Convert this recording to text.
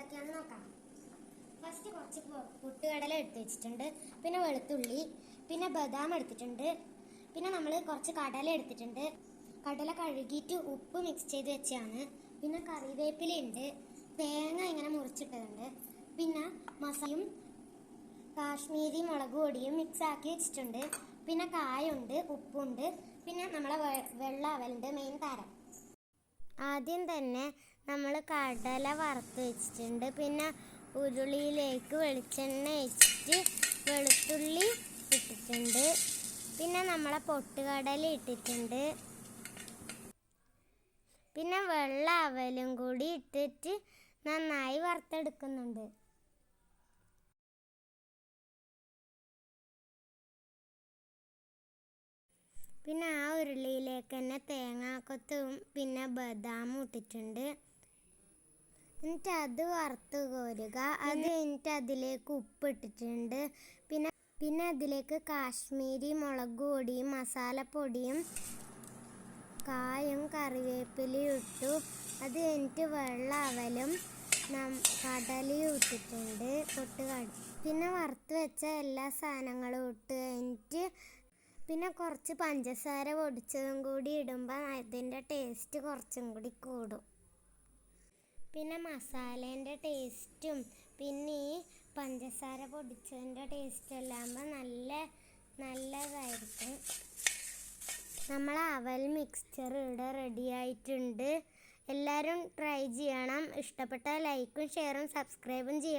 എന്തൊക്കെയാണെന്ന് നോക്കാം. ഫസ്റ്റ് കുറച്ച് പുട്ടുകടല എടുത്ത് വെച്ചിട്ടുണ്ട്. പിന്നെ വെളുത്തുള്ളി പിന്നെ ബദാം എടുത്തിട്ടുണ്ട്. പിന്നെ നമ്മൾ കുറച്ച് കടല എടുത്തിട്ടുണ്ട്. കടല കഴുകിയിട്ട് ഉപ്പ് മിക്സ് ചെയ്ത് വെച്ചാണ്. പിന്നെ കറിവേപ്പിലയുണ്ട് തേങ്ങ ഇങ്ങനെ മുറിച്ചിട്ടുണ്ട് പിന്നെ മസയും കാശ്മീരി മുളക് പൊടിയും മിക്സ് ആക്കി വെച്ചിട്ടുണ്ട്. പിന്നെ കായുണ്ട് ഉപ്പുണ്ട്. പിന്നെ നമ്മളെ വെള്ള അവലിന്റെ മെയിൻ താരം. ആദ്യം തന്നെ നമ്മൾ കടല വറുത്ത് വെച്ചിട്ടുണ്ട്. പിന്നെ ഉരുളിയിലേക്ക് വെളിച്ചെണ്ണ വെച്ചിട്ട് വെളുത്തുള്ളി ഇട്ടിട്ടുണ്ട്. പിന്നെ നമ്മളെ പൊട്ടുകടല ഇട്ടിട്ടുണ്ട്. പിന്നെ വെള്ള അവലും കൂടി ഇട്ടിട്ട് നന്നായി വറുത്തെടുക്കുന്നുണ്ട്. പിന്നെ ആ ഉരുളിയിലേക്ക് തന്നെ തേങ്ങാക്കൊത്തും പിന്നെ ബദാമും ഇട്ടിട്ടുണ്ട്. എന്നിട്ട് അത് വറുത്ത് കോരുക. അത് കഴിഞ്ഞിട്ട് അതിലേക്ക് ഉപ്പ് ഇട്ടിട്ടുണ്ട്. പിന്നെ പിന്നെ അതിലേക്ക് കാശ്മീരി മുളക് പൊടിയും മസാലപ്പൊടിയും കായും കറിവേപ്പിലയും ഇട്ടു. അത് കഴിഞ്ഞിട്ട് വെള്ള അവലും നം- കടലയും ഇട്ടിട്ടുണ്ട്. പൊട്ട് പിന്നെ വറുത്ത് വെച്ച എല്ലാ സാധനങ്ങളും ഇട്ട് കഴിഞ്ഞിട്ട് പിന്നെ കുറച്ച് പഞ്ചസാര പൊടിച്ചതും കൂടി ഇടുമ്പോൾ അതിന്റെ ടേസ്റ്റ് കുറച്ചും കൂടി കൂടും. പിന്നെ മസാലേന്റെ ടേസ്റ്റും പിന്നെ ഈ പഞ്ചസാര പൊടിച്ചതിന്റെ ടേസ്റ്റും എല്ലാകുമ്പോൾ നല്ല നല്ലതായിരിക്കും. നമ്മൾ അവൽ മിക്സ്ചർ ഇവിടെ റെഡി ആയിട്ടുണ്ട്. എല്ലാവരും ട്രൈ ചെയ്യണം. ഇഷ്ടപ്പെട്ട ലൈക്കും ഷെയറും സബ്സ്ക്രൈബും ചെയ്യണം.